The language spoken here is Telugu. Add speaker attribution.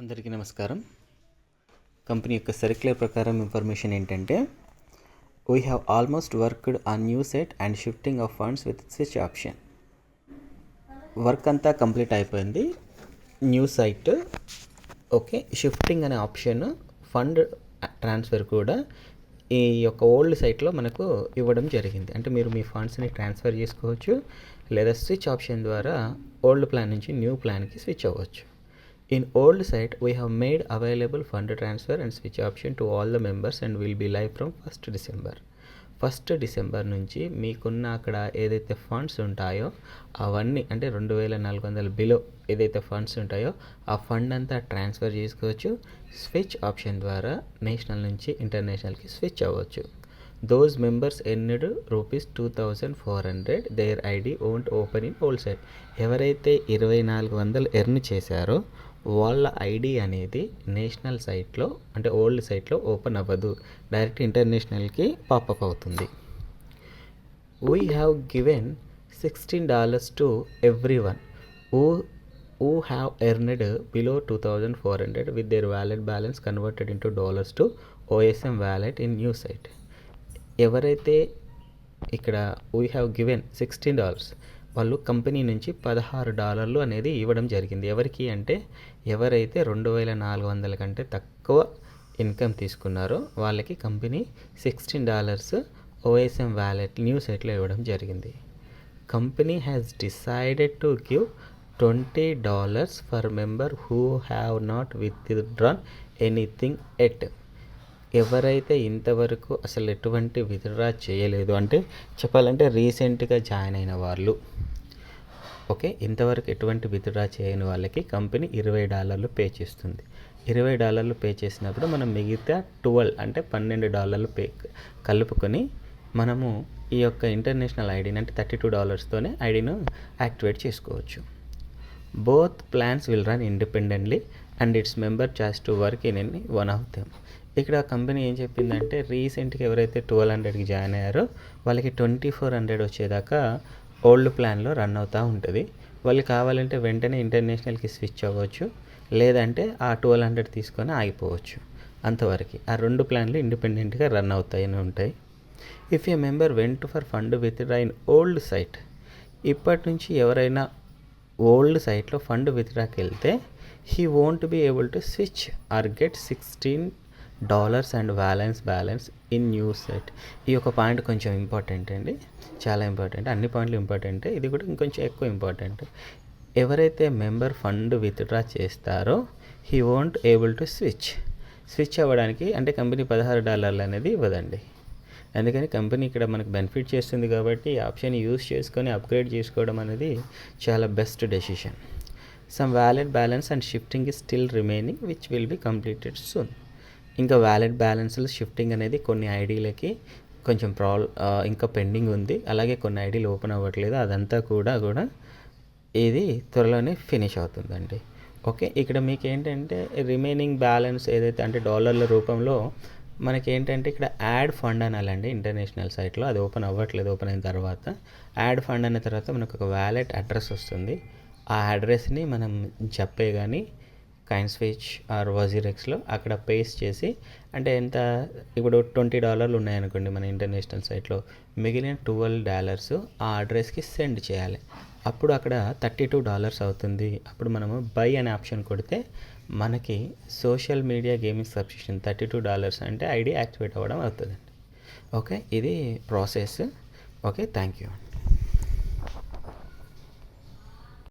Speaker 1: అందరికీ నమస్కారం. కంపెనీ యొక్క సర్క్యులర్ ప్రకారం ఇన్ఫర్మేషన్ ఏంటంటే we have almost worked on new set and shifting of funds with switch option work అంతా కంప్లీట్ అయిపోయింది. న్యూ సైట్ ఓకే షిఫ్టింగ్ అనే ఆప్షన్ ఫండ్ ట్రాన్స్ఫర్ కూడా ఈ యొక్క ఓల్డ్ సైట్లో మనకు ఇవ్వడం జరిగింది. అంటే మీరు మీ ఫండ్స్ని ట్రాన్స్ఫర్ చేసుకోవచ్చు లేదా స్విచ్ ఆప్షన్ ద్వారా ఓల్డ్ ప్లాన్ నుంచి న్యూ ప్లాన్కి స్విచ్ అవ్వచ్చు. In old site, we have made available fund transfer and switch option to all the members and will be live from 1st December. First December నుంచి మీకున్న అక్కడ ఏదైతే ఫండ్స్ ఉంటాయో అవన్నీ అంటే రెండు వేల నాలుగు వందల బిలో ఏదైతే ఫండ్స్ ఉంటాయో ఆ ఫండ్ అంతా ట్రాన్స్ఫర్ చేసుకోవచ్చు. స్విచ్ ఆప్షన్ ద్వారా నేషనల్ నుంచి ఇంటర్నేషనల్కి స్విచ్ అవ్వచ్చు. Those members earned rupees two thousand four hundred their ID won't open in old site ఎవరైతే ఇరవై నాలుగు వందలు ఎర్న్ చేశారో వాళ్ళ ఐడి అనేది నేషనల్ సైట్లో అంటే ఓల్డ్ సైట్లో ఓపెన్ అవ్వదు. డైరెక్ట్ ఇంటర్నేషనల్కి పాపప్ అవుతుంది. We have given sixteen dollars to every one who who have earned below two thousand four hundred with their wallet balance converted into dollars to OSM wallet in new site ఎవరైతే ఇక్కడ we have given sixteen dollars వాళ్ళు కంపెనీ నుంచి పదహారు డాలర్లు అనేది ఇవ్వడం జరిగింది. ఎవరికి అంటే ఎవరైతే రెండు వేల నాలుగు వందల కంటే తక్కువ ఇన్కమ్ తీసుకున్నారో వాళ్ళకి company sixteen dollars OSM wallet new సెట్లో ఇవ్వడం జరిగింది. Company has decided to give twenty dollars for member who have not withdrawn anything at ఎవరైతే ఇంతవరకు అసలు ఎటువంటి విత్డ్రా చేయలేదు అంటే చెప్పాలంటే రీసెంట్గా జాయిన్ అయిన వాళ్ళు ఓకే? ఇంతవరకు ఎటువంటి విత్డ్రా చేయని వాళ్ళకి కంపెనీ ఇరవై డాలర్లు పే చేస్తుంది. ఇరవై డాలర్లు పే చేసినప్పుడు మనం మిగతా ట్వెల్వ్ అంటే పన్నెండు డాలర్లు పే కలుపుకొని మనము ఈ యొక్క ఇంటర్నేషనల్ ఐడిని అంటే థర్టీ టూ డాలర్స్తోనే ఐడిను యాక్టివేట్ చేసుకోవచ్చు. Both plans will run independently and it's member charge to work in an one of them. ఇక్కడ కంపెనీ ఏం చెప్పిందంటే రీసెంట్గా ఎవరైతే ట్వెల్వ్ హండ్రెడ్కి జాయిన్ అయ్యారో వాళ్ళకి ట్వంటీ ఫోర్ హండ్రెడ్ వచ్చేదాకా ఓల్డ్ ప్లాన్లో రన్ అవుతూ ఉంటుంది. వాళ్ళు కావాలంటే వెంటనే ఇంటర్నేషనల్కి స్విచ్ అవ్వచ్చు లేదంటే ఆ ట్వెల్వ్ హండ్రెడ్ తీసుకొని ఆగిపోవచ్చు. అంతవరకు ఆ రెండు ప్లాన్లు ఇండిపెండెంట్గా రన్ అవుతాయని ఉంటాయి. If a member went for fund withdraw in old site ఇప్పటి నుంచి ఎవరైనా ఓల్డ్ సైట్లో ఫండ్ విత్డ్రాకి వెళ్తే he won't be able to switch or get sixteen dollars and balance balance in new set. ఈ యొక్క పాయింట్ కొంచెం ఇంపార్టెంట్ అండి. చాలా ఇంపార్టెంట్. అన్ని పాయింట్లు ఇంపార్టెంట్. ఇది కూడా ఇంకొంచెం ఎక్కువ ఇంపార్టెంట్. ఎవరైతే మెంబర్ ఫండ్ విత్డ్రా చేస్తారో he won't able to switch. Switch అవ్వడానికి అంటే కంపెనీ పదహారు డాలర్లు అనేది ఇవ్వదండి. అందుకని కంపెనీ ఇక్కడ మనకు బెనిఫిట్ చేస్తుంది కాబట్టి ఆప్షన్ యూస్ చేసుకొని అప్గ్రేడ్ చేసుకోవడం అనేది చాలా best decision. Some wallet balance and shifting is still remaining which will be completed soon. ఇంకా వ్యాలెట్ బ్యాలెన్స్లో షిఫ్టింగ్ అనేది కొన్ని ఐడీలకి కొంచెం ప్రాబ్లం ఇంకా పెండింగ్ ఉంది. అలాగే కొన్ని ఐడీలు ఓపెన్ అవ్వట్లేదు. అదంతా కూడా కూడా ఇది త్వరలోనే ఫినిష్ అవుతుందండి. ఓకే ఇక్కడ మీకు ఏంటంటే రిమైనింగ్ బ్యాలెన్స్ ఏదైతే అంటే డాలర్ల రూపంలో మనకి ఏంటంటే ఇక్కడ యాడ్ ఫండ్ అనాలండి ఇంటర్నేషనల్ సైట్లో అది ఓపెన్ అవ్వట్లేదు ఓపెన్ అయిన తర్వాత. యాడ్ ఫండ్ అన్న తర్వాత మనకు ఒక వ్యాలెట్ అడ్రస్ వస్తుంది. ఆ అడ్రస్ని మనం చెప్పే కానీ కైన్ స్విచ్ ఆర్ వజీరెక్స్లో అక్కడ పేస్ట్ చేసి అంటే ఎంత ఇప్పుడు ట్వంటీ డాలర్లు ఉన్నాయనుకోండి మన ఇంటర్నేషనల్ సైట్లో మిగిలిన ట్వెల్వ్ డాలర్స్ ఆ అడ్రస్కి సెండ్ చేయాలి. అప్పుడు అక్కడ థర్టీ టూ డాలర్స్ అవుతుంది. అప్పుడు మనము బై అనే ఆప్షన్ కొడితే మనకి social media gaming subscription thirty two dollars అంటే ఐడి యాక్టివేట్ అవ్వడం అవుతుందండి. ఓకే? ఇది ప్రాసెస్. ఓకే? Thank you.